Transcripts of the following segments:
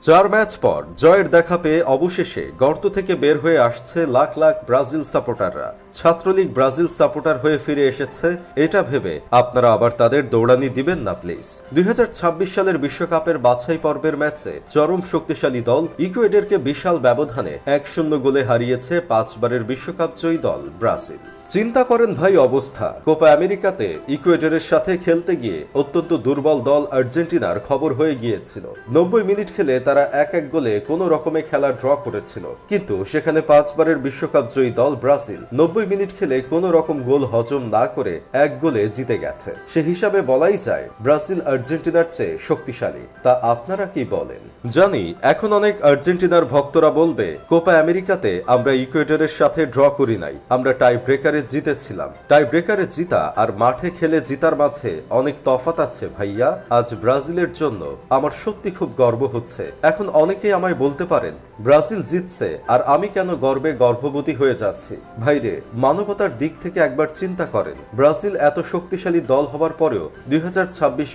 চার ম্যাচ পর জয়ের দেখা পেয়ে অবশেষে গর্ত থেকে বের হয়ে আসছে লাখ লাখ ব্রাজিল সাপোর্টাররা। ছাত্রলীগ ব্রাজিল সাপোর্টার হয়ে ফিরে এসেছে, এটা ভেবে আপনারা আবার তাদের দৌড়ানি দিবেন না, প্লিজ। দুই হাজার ছাব্বিশ সালের বিশ্বকাপের বাছাই পর্বের ম্যাচে চরম শক্তিশালী দল ইকুয়েডরকে বিশাল ব্যবধানে এক শূন্য গোলে হারিয়েছে পাঁচবারের বিশ্বকাপ জয়ী দল ব্রাজিল। চিন্তা করেন ভাই অবস্থা। কোপা আমেরিকাতে ইকুয়েডরের সাথে খেলতে গিয়ে অত্যন্ত দুর্বল দল আর্জেন্টিনার খবর হয়ে গিয়েছিল। নব্বই মিনিট খেলে তারা এক এক গোলে কোনো রকমে খেলা ড্র করেছিল। কিন্তু সেখানে পাঁচবারের বিশ্বকাপ জয়ী দল ব্রাজিল নব্বই মিনিট খেলে কোনো রকম গোল হজম না করে এক গোলে জিতে গেছে। সে হিসাবে বলাই যায়, ব্রাজিল আর্জেন্টিনার চেয়ে শক্তিশালী। তা আপনারা কি বলেন? জানি, এখন অনেক আর্জেন্টিনার ভক্তরা বলবে, কোপা আমেরিকাতে আমরা ইকুয়েডরের সাথে ড্র করি নাই, আমরা টাই ব্রেকারে জিতেছিলাম। টাই ব্রেকারে জিতা আর মাঠে খেলে জিতার মাঝে অনেক তফাত আছে ভাইয়া। আজ ব্রাজিলের জন্য আমার সত্যি খুব গর্ব হচ্ছে। এখন অনেকেই আমায় বলতে পারেন, ব্রাজিল জিতছে আর আমি কেন গর্বে গর্ভবতী হয়ে যাচ্ছি? ভাইরে, মানবতার দিক থেকে একবার চিন্তা করেন। ব্রাজিল এত শক্তিশালী দল হবার পরেও দুই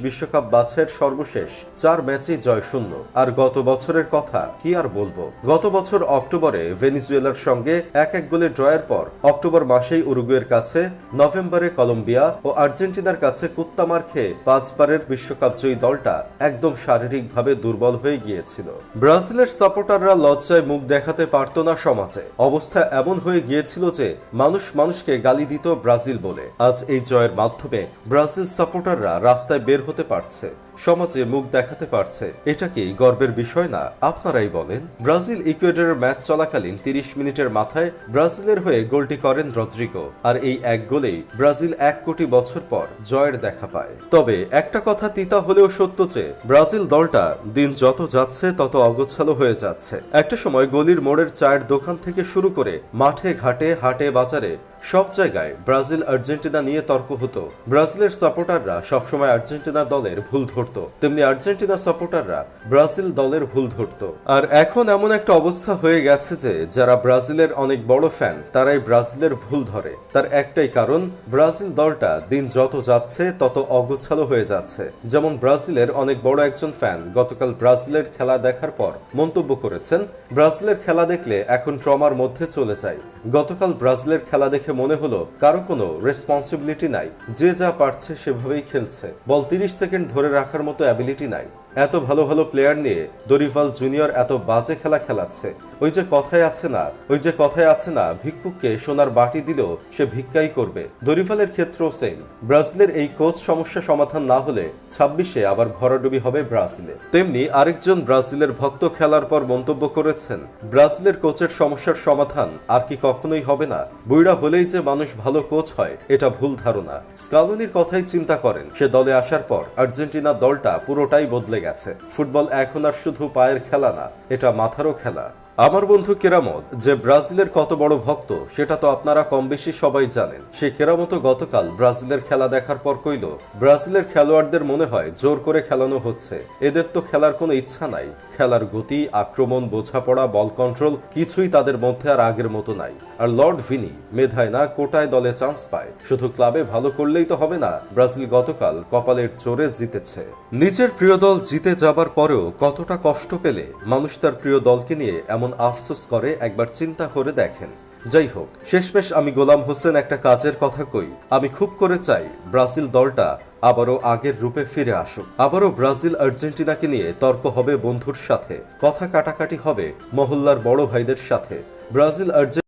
বিশ্বকাপ বাছাইয়ের সর্বশেষ চার ম্যাচেই জয় শূন্য। আর গত বছরের কথা কি আর বলব? গত বছর অক্টোবরে ভেনিজুয়েলার সঙ্গে এক এক গোলে ড্রয়ের পর অক্টোবর মাসেই উরুগুয়ের কাছে নভেম্বরে কলম্বিয়া ও আর্জেন্টিনার কাছে কুত্তামার খেয়ে পাঁচবারের বিশ্বকাপ জয়ী দলটা একদম শারীরিকভাবে দুর্বল হয়ে গিয়েছিল। ব্রাজিলের সাপোর্টাররা লজ্জায় মুখ দেখাতে পারত না সমাজে। অবস্থা এমন হয়ে গিয়েছিল যে মানুষ মানুষকে গালি দিত ব্রাজিল বলে। আজ এই জয়ের মাধ্যমে ব্রাজিল সাপোর্টাররা রাস্তায় বের হতে পারছে। সমাজে মুখ দেখাতে পারছে। এটা কি গর্বের বিষয় না? আপনারাই বলেন। ব্রাজিল ইকুয়েডরের ম্যাচ চলাকালীন তিরিশ মিনিটের মাথায় ব্রাজিলের হয়ে গোলটি করেন রদ্রিগো। আর এই এক গোলেই ব্রাজিল এক কোটি বছর পর জয়ের দেখা পায়। তবে একটা কথা তিতা হলেও সত্য যে, ব্রাজিল দলটা দিন যত যাচ্ছে তত অগোছালো হয়ে যাচ্ছে। একটা সময় গলির মোড়ের চায়ের দোকান থেকে শুরু করে মাঠে ঘাটে, হাটে, বাজারে সব জায়গায় ব্রাজিল আর্জেন্টিনা নিয়ে তর্ক হতো। ব্রাজিলের সাপোর্টাররা সবসময় আর্জেন্টিনা দলের ভুল ধরতো। তেমনি আর্জেন্টিনা সাপোর্টাররা ব্রাজিল দলের ভুল ধরতো। আর এখন এমন একটা অবস্থা হয়ে গেছে যে, যারা ব্রাজিলের অনেক বড় ফ্যান, তারাই ব্রাজিলের ভুল ধরে। তার একটাই কারণ, ব্রাজিল দলটা দিন যত যাচ্ছে, তত অগোছালো হয়ে যাচ্ছে। যেমন ব্রাজিলের অনেক বড় একজন ফ্যান গতকাল ব্রাজিলের খেলা দেখার পর মন্তব্য করেছেন, ব্রাজিলের খেলা দেখলে এখন ট্রমার মধ্যে চলে যায়। গতকাল ব্রাজিলের খেলা দেখে মনে হলো কারও কোনো রেসপন্সিবিলিটি নাই। যে যা পারছে সেভাবেই খেলছে। বল তিরিশ সেকেন্ড ধরে রাখার মতো অ্যাবিলিটি নাই। এত ভালো ভালো প্লেয়ার নিয়ে দরিভাল জুনিয়র এত বাজে খেলা খেলাচ্ছে। ওই যে কথায় আছে না, ওই যে কথায় আছে না, ভিক্ষুককে সোনার বাটি দিলেও সে ভিক্ষাই করবে। দরিভালের ক্ষেত্রেও সেম ব্রাজিলের এই কোচ সমস্যা সমাধান না হলে ছাব্বিশে আবার ভরাডুবি হবে ব্রাজিলে। তেমনি আরেকজন ব্রাজিলের ভক্ত খেলার পর মন্তব্য করেছেন, ব্রাজিলের কোচের সমস্যার সমাধান আর কি কখনোই হবে না। বুইড়া হলেই যে মানুষ ভালো কোচ হয়, এটা ভুল ধারণা। স্কালনির কথাই চিন্তা করেন। সে দলে আসার পর আর্জেন্টিনা দলটা পুরোটাই বদলে গেছে। ফুটবল এখন আর শুধু পায়ের খেলা না এটা মাথারও খেলা। আমার বন্ধু কেরামত, যে ব্রাজিলের কত বড় ভক্ত, সেটা তো আপনারা কম বেশি সবাই জানেন। সে কেরামত গতকাল ব্রাজিলের খেলা দেখার পর কইল, ব্রাজিলের খেলোয়াড়দের মনে হয় জোর করে খেলানো হচ্ছে। এদের তো খেলার কোনো ইচ্ছা নাই। খেলার গতি, আক্রমণ, বোঝাপড়া, বল কন্ট্রোল কিছুই তাদের মধ্যে আর আগের মতো নাই। আর লর্ড ভিনি মেধায় না কোটায় দলে চান্স পায়। শুধু ক্লাবে ভালো করলেই তো হবে না, ব্রাজিল গতকাল কপালের জোরে জিতেছে। নিজের প্রিয় দল জিতে যাবার পরেও কতটা কষ্ট পেলে মানুষ তার প্রিয় দলকে নিয়ে এমন আফসোস করে, একবার চিন্তা করে দেখেন। যাই হোক, শেষমেশ আমি গোলাম হোসেন একটা কাজের কথা কই। আমি খুব করে চাই ব্রাজিল দলটা আবারও আগের রূপে ফিরে আসুক। আবারও ব্রাজিল আর্জেন্টিনাকে নিয়ে তর্ক হবে বন্ধুর সাথে। কথা কাটাকাটি হবে মহল্লার বড় ভাইদের সাথে। Brazil Argentina